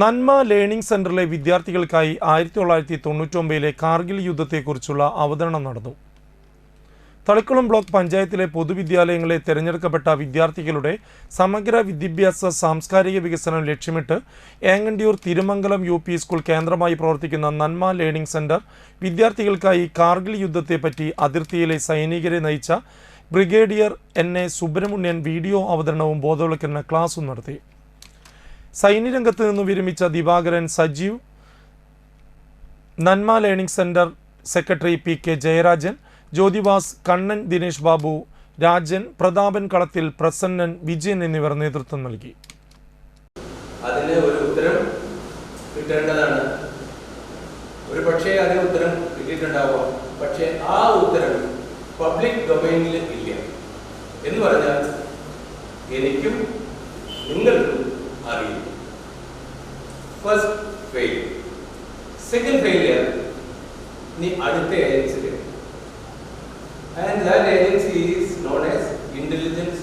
നന്മ ലേണിംഗ് സെന്ററിലെ വിദ്യാർത്ഥികൾക്കായി ആയിരത്തി തൊള്ളായിരത്തി തൊണ്ണൂറ്റൊമ്പതിലെ കാർഗിൽ യുദ്ധത്തെക്കുറിച്ചുള്ള അവതരണം നടന്നു. തളിക്കുളം ബ്ലോക്ക് പഞ്ചായത്തിലെ പൊതുവിദ്യാലയങ്ങളെ തിരഞ്ഞെടുക്കപ്പെട്ട വിദ്യാർത്ഥികളുടെ സമഗ്ര വിദ്യാഭ്യാസ സാംസ്കാരിക വികസനം ലക്ഷ്യമിട്ട് Engandiyur Thirumangalam U P school കേന്ദ്രമായി പ്രവർത്തിക്കുന്ന നന്മ ലേണിംഗ് സെന്റർ വിദ്യാർത്ഥികൾക്കായി കാർഗിൽ യുദ്ധത്തെപ്പറ്റി അതിർത്തിയിലെ സൈനികരെ നയിച്ച brigadier N A Subrahmanyan video അവതരണവും ബോധവൽക്കരണ ക്ലാസും നടത്തി. സൈന്യരംഗത്ത് നിന്നും വിരമിച്ച Divakaran Sajeev Nanma learning centre secretary P K Jayarajan Jyothivas Kannan Dinesh Babu Rajan Prathapan Kalathil Prasannan Vijayan എന്നിവർ നേതൃത്വം നൽകി. അതിന് ഒരു ഉത്തരം കിട്ടേണ്ടതാണ്. ഒരു പക്ഷേ അതിന് ഉത്തരം കിട്ടിയിട്ടുണ്ടാവാം. പക്ഷേ ആ ഉത്തരം പബ്ലിക് ഡൊമൈനിൽ ഇല്ല. എന്ന് പറഞ്ഞാൽ എനിക്കും നിങ്ങൾക്കും early. First failure. Second failure, the aditya agency. And that agency is known as intelligence